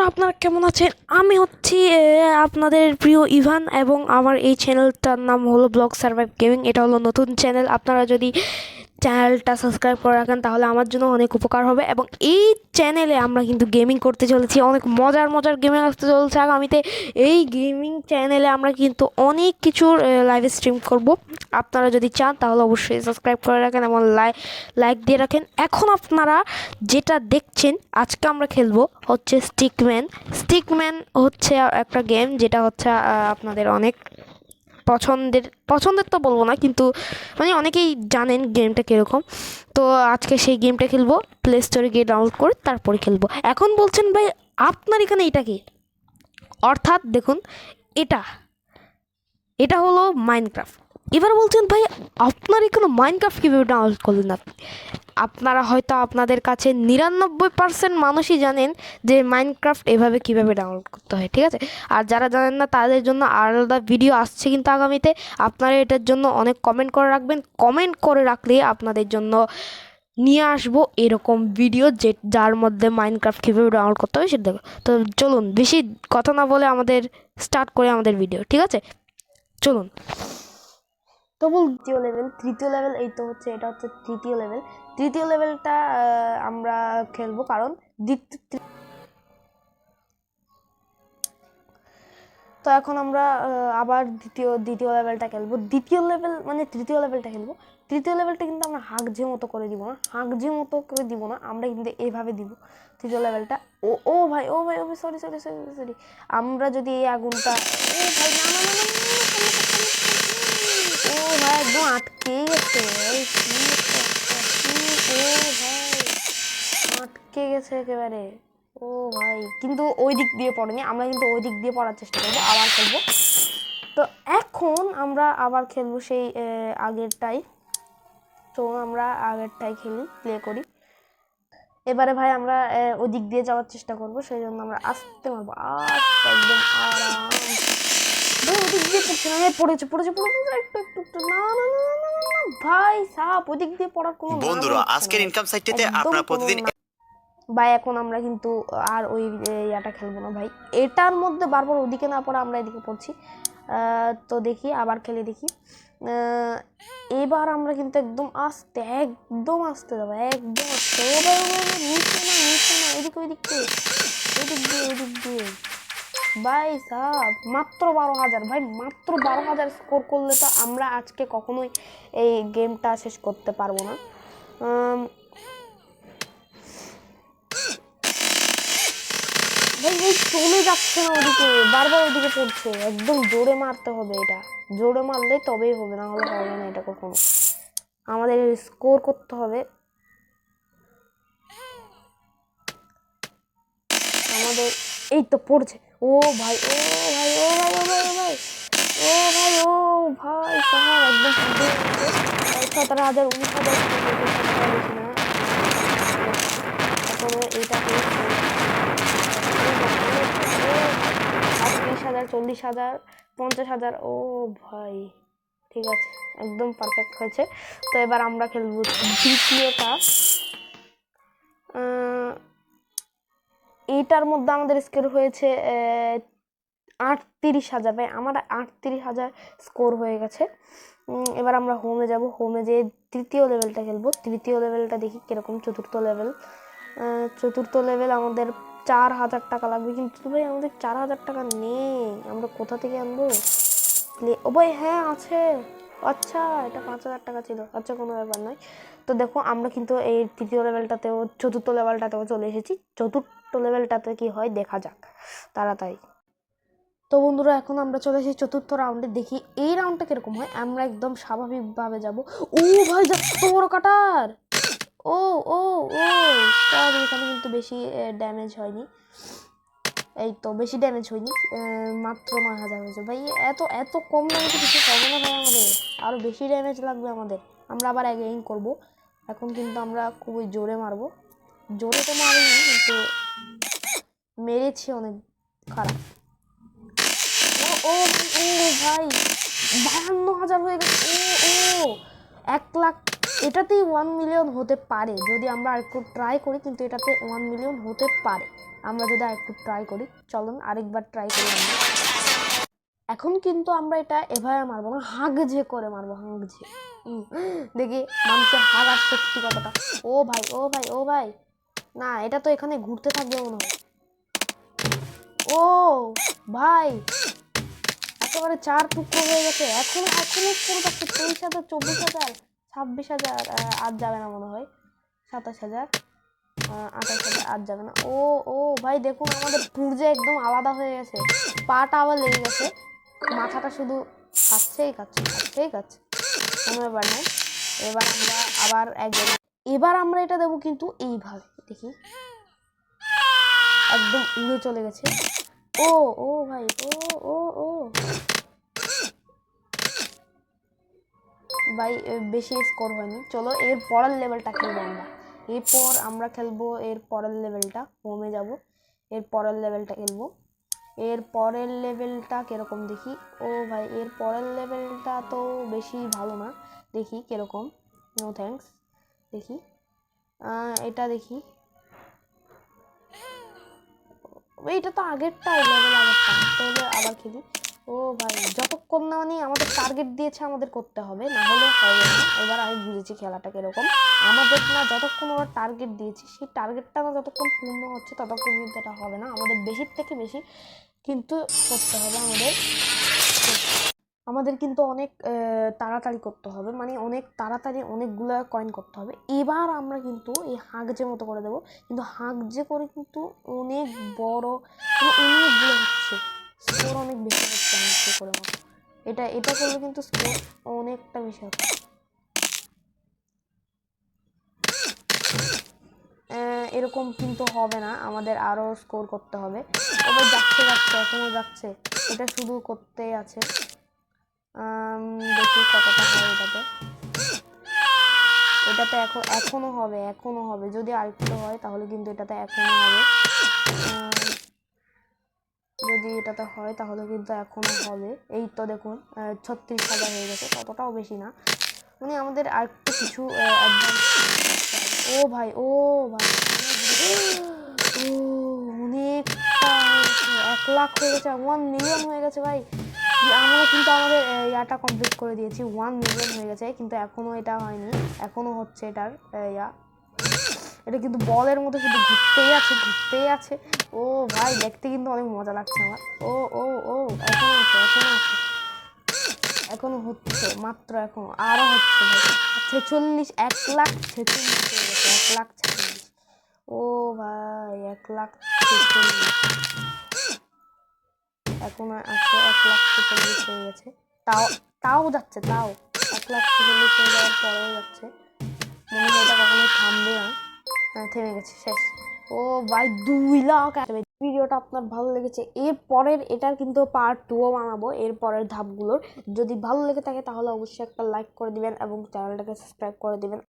বন্ধুরা, আপনারা কেমন আছেন? আমি হচ্ছি আপনাদের প্রিয় ইভান এবং আমার এই চ্যানেলটার নাম হলো ব্লগ সার্ভাইভ গেমিং। এটা হলো নতুন চ্যানেল। আপনারা যদি চ্যানেলটা সাবস্ক্রাইব করে রাখেন, তাহলে আমার জন্য অনেক উপকার হবে। এবং এই চ্যানেলে আমরা কিন্তু গেমিং করতে চলেছি, অনেক মজার মজার গেমিং আসতে চলছে আগামীতে। এই গেমিং চ্যানেলে আমরা কিন্তু অনেক কিছুর লাইভ স্ট্রিম করব। আপনারা যদি চান, তাহলে অবশ্যই সাবস্ক্রাইব করে রাখেন এবং লাইক লাইক দিয়ে রাখেন। এখন আপনারা যেটা দেখছেন, আজকে আমরা খেলব হচ্ছে স্টিকম্যান স্টিকম্যান হচ্ছে একটা গেম যেটা হচ্ছে আপনাদের অনেক পছন্দের পছন্দের তো বলব না, কিন্তু মানে অনেকেই জানেন গেমটা কীরকম। তো আজকে সেই গেমটা খেলব প্লে স্টোরে গিয়ে ডাউনলোড করে তারপরে খেলব। এখন বলছেন ভাই, আপনার এখানে এটা কি? অর্থাৎ দেখুন, এটা। এটা হলো মাইনক্রাফট এবার বলছেন, ভাই আপনার এখানে মাইনক্রাফট কীভাবে ডাউনলোড করলেন আপনি? আপনারা হয়তো আপনাদের কাছে নিরানব্বই পার্সেন্ট মানুষই জানেন যে মাইনক্রাফট এভাবে কীভাবে ডাউনলোড করতে হয়, ঠিক আছে? আর যারা জানেন না, তাদের জন্য আলাদা ভিডিও আসছে কিন্তু আগামীতে। আপনারা এটার জন্য অনেক কমেন্ট করে রাখবেন। কমেন্ট করে রাখলে আপনাদের জন্য নিয়ে আসব এরকম ভিডিও যে, যার মধ্যে মাইনক্রাফট কীভাবে ডাউনলোড করতে হবে সেটা দেখো। তো চলুন, বেশি কথা না বলে আমাদের স্টার্ট করে আমাদের ভিডিও ঠিক আছে? চলুন। তো বল দ্বিতীয় লেভেল তৃতীয় লেভেল এই তো হচ্ছে এটা হচ্ছে তৃতীয় লেভেল তৃতীয় লেভেলটা আমরা খেলব কারণ তো এখন আমরা আবার দ্বিতীয় দ্বিতীয় লেভেলটা খেলব দ্বিতীয় লেভেল মানে তৃতীয় লেভেলটা খেলব তৃতীয় লেভেলটা কিন্তু আমরা হাঁকঝে মতো করে দিব না হাঁকঝে মতো করে দিব না আমরা কিন্তু এভাবে দিব তৃতীয় লেভেলটা ও ও ভাই ও ভাই ও ভাই সরি সরি সরি সরি আমরা যদি এই আগুনটা ও ভাই না না না না, না, না, না, সামনে, সামনে, সামনে, সামনে। ও ভাই আটকেই গেছে এই কি ভাই আটকে গেছে একেবারে। ও ভাই কিন্তু ওই দিক দিয়ে পড়েনি আমরা কিন্তু ওই দিক দিয়ে পড়ার চেষ্টা করব আবার খেলব। তো এখন আমরা আবার খেলব সেই আগেরটাই। তো আমরা আগেরটাই খেলি প্লে করি। এবারে ভাই আমরা ওই দিক দিয়ে যাওয়ার চেষ্টা করব সেই জন্য আমরা আস্তে মারবো আস্তে একদম আরাম। ভাই ওদিক দিয়ে পড়ছে না পড়েছে পড়েছে পড়ে পড়ে একটু একটু একটু না, ভাই সাপ? ওদিক দিয়ে পড়ার কোনো বন্ধুরা আজকের। ইনকাম সাইটটিতে আপনারা প্রতিদিন ভাই এখন আমরা কিন্তু আর ওই ইয়াটা খেলব না ভাই। এটার মধ্যে বারবার ওদিকে না পড়ে আমরা এদিকে পড়ছি। তো দেখি আবার খেলে দেখি। এবার আমরা কিন্তু একদম আস্তে একদম আস্তে যাব একদম আস্তে। নিচে না নিচে না এদিকে ওইদিক দিয়ে ওইদিক দিয়ে ওইদিক দিয়ে। ভাই সাহ মাত্র বারো হাজার। ভাই, মাত্র বারো হাজার স্কোর করলে তো আমরা আজকে কখনোই এই গেমটা শেষ করতে পারব না। ভাই, এই চলে যাচ্ছে না ওদিকে। বারবার ওদিকে পড়ছে। একদম জোরে মারতে হবে এটা। জোরে মারলে তবেই হবে, না হলে হবে না এটা কখনো। আমাদের স্কোর করতে হবে। আমাদের, এই তো পড়ছে। ও ভাই ও ভাই ও ভাই ও ভাই ও ভাই। ও ভাই ও ভাই, সাহাব, একদম। সতেরো হাজার উনিশ হাজার তারপরে এইটা তিরিশ হাজার, চল্লিশ হাজার, পঞ্চাশ হাজার। ও ভাই, ঠিক আছে, একদম পারফেক্ট হয়েছে। তো এবার আমরা খেলব দ্বিতীয়টা এইটার মধ্যে আমাদের স্কোর হয়েছে আটত্রিশ হাজার। ভাই, আমার আটত্রিশ হাজার স্কোর হয়ে গেছে। এবার আমরা হোমে যাব। হোমে যেয়ে তৃতীয় লেভেলটা খেলব। তৃতীয় লেভেলটা দেখি কীরকম চতুর্থ লেভেল চতুর্থ লেভেল আমাদের চার হাজার টাকা লাগবে। কিন্তু ভাই, আমাদের চার হাজার টাকা নেই। আমরা কোথা থেকে আনব? ও ভাই হ্যাঁ আছে। আচ্ছা এটা পাঁচ হাজার টাকা ছিল। আচ্ছা কোনো ব্যাপার নয়। তো দেখো, আমরা কিন্তু এই তৃতীয় লেভেলটাতেও চতুর্থ লেভেলটাতেও চলে এসেছি। চতুর্থ লেভেলটাতে কি হয়? দেখা যাক। তাড়াতাড়ি। তো বন্ধুরা, এখন আমরা চলে এসেছি চতুর্থ রাউন্ডে দেখি এই রাউন্ডটা কীরকম হয়? আমরা একদম স্বাভাবিকভাবে যাব। ও ভাই যাচ্ছে বড় কাটার! ও ও ও সরি এখানে কিন্তু বেশি ড্যামেজ হয়নি। এই তো, বেশি ড্যামেজ হয়নি। মাত্র নয় হাজার হয়েছে। ভাই, এত এত কম ড্যামেজে কিছু হবে না ভাই আমাদের। আরও বেশি ড্যামেজ লাগবে আমাদের। আমরা আবার অ্যাগেইন করব। এখন কিন্তু আমরা খুবই জোরে মারবো। জোরে তো মারিনি কিন্তু মেরেছি অনেক খারাপ। ও ও ভাই, বাহান্ন হাজার হয়ে গেছে। ও ও, এক লাখ, এটাতেই ওয়ান মিলিয়ন হতে পারে। যদি আমরা আরেকটু ট্রাই করি, কিন্তু এটাতে ওয়ান মিলিয়ন হতে পারে। আমরা যদি আরেকটু ট্রাই করি, চলুন আরেকবার ট্রাই করি আমরা। এখন কিন্তু আমরা এটা এভাবে মারবো না হাগঝে করে মারবো হাগঝে হুম, দেখি মানুষের হাগ আর শক্তি কতটা ও ভাই ও ভাই ও ভাই। না এটা তো এখানে ঘুরতে থাকবে মনে হয়। ও ভাই একেবারে চার টুকরো হয়ে গেছে। এখন এখনও করে যাচ্ছে তেইশ হাজার চব্বিশ হাজার ছাব্বিশ হাজার আর যাবে না মনে হয়। সাতাশ হাজার আঠাশ হাজার আর যাবে না। ও ও ভাই দেখুন আমাদের পুর্জে একদম আলাদা হয়ে গেছে। পাটা আবার লেগে গেছে। মাথাটা শুধু খাচ্ছেই খাচ্ছে খাচ্ছেই খাচ্ছে কোনো ব্যাপার নাই এবার আমরা আবার একজন এবার আমরা এটা দেবো কিন্তু এইভাবে, দেখি। একদম উড়ে চলে গেছে। ও ও ভাই, ও ও ও। ভাই বেশি স্কোর হয়নি। চলো, এর পরের লেভেলটা খেলব আমরা। এরপর আমরা খেলব, এর পরের লেভেলটা হোমে যাব। এর পরের লেভেলটা খেলব। এর পরের লেভেলটা কীরকম দেখি? ও ভাই, এর পরের লেভেলটা তো বেশি ভালো না। দেখি কীরকম। নো থ্যাঙ্কস দেখি। এটা দেখি। এইটা তো আগেরটা লেভেল আগেরটা তাহলে আবার খেলি। ও ভাই, যতক্ষণ না মানে আমাদের টার্গেট দিয়েছে আমাদের করতে হবে, না হলে হবে না। এবার আমি বুঝেছি খেলাটা কীরকম। আমাদের না যতক্ষণ ওরা টার্গেট দিয়েছে, সেই টার্গেটটা না যতক্ষণ পূর্ণ হচ্ছে, ততক্ষণ কিন্তু এটা হবে না। আমাদের বেশির থেকে বেশি কিন্তু করতে হবে আমাদের। আমাদের কিন্তু অনেক তাড়াতাড়ি করতে হবে। মানে অনেক তাড়াতাড়ি অনেকগুলো কয়েন করতে হবে। এবার আমরা কিন্তু এই হাঁকজে মতো করে দেবো, কিন্তু হাঁকজে করে কিন্তু অনেক বড় মানে অনেকগুলো হচ্ছে। স্কোর অনেক বেশি হচ্ছে হাঁকজে করে এটা এটা করলে কিন্তু স্কোর অনেকটা বেশি হচ্ছে এরকম কিন্তু হবে না। আমাদের আরও স্কোর করতে হবে। তবে যাচ্ছে যাচ্ছে এখনও যাচ্ছে। এটা শুধু করতেই আছে। দেখি কতটা হয় এটাতে। এটাতে এখন এখনও হবে এখনও হবে। যদি আরেকটু হয়, তাহলে কিন্তু এটাতে এখনও হবে। যদি এটাতে হয়, তাহলে কিন্তু এখনও হবে। এই তো দেখুন ছত্রিশ হাজার হয়ে গেছে। ততটাও বেশি না। মানে আমাদের আরেকটু কিছু ও ভাই ও ভাই। ও লাখ হয়ে গেছে ওয়ান মিলিয়ন হয়ে গেছে ভাই। আমরা কিন্তু আমাদের ইয়াটা কমপ্লিট করে দিয়েছি ওয়ান মিলিয়ন হয়ে গেছে, কিন্তু এখনও এটা হয়নি এখনও হচ্ছে এটার ইয়া। এটা কিন্তু বলের মতো শুধু ঘুরতেই আছে ঘুরতেই আছে। ও ভাই, দেখতে কিন্তু অনেক মজা লাগছে আমার। ও ও ও, এখনও আছে এখনও আছে এখনও হচ্ছে, মাত্র এখনও আরও হচ্ছে ছেচল্লিশ, এক লাখ ছেচল্লিশ হয়ে গেছে, এক লাখ ছেচল্লিশ। ও ভাই, এক লাখ ছেচল্লিশ। এখনও আছে এক লাখ ছেচল্লিশ হয়ে গেছে। তাও তাও যাচ্ছে, তাও। এক লাখ ছেচল্লিশ হয়ে যাওয়ার পরেও যাচ্ছে। মনে হয় এটা কখনোই থামবে না। হ্যাঁ থেমে গেছে, শেষ। ও ভাই, দুই লাখ ভিডিওটা আপনার ভালো লেগেছে, এর পরের এটার কিন্তু পার্ট টুও বানাবো, এর পরের ধাপগুলোর। যদি ভালো লেগে থাকে তাহলে অবশ্যই একটা লাইক করে দিবেন এবং চ্যানেলটাকে সাবস্ক্রাইব করে দিবেন।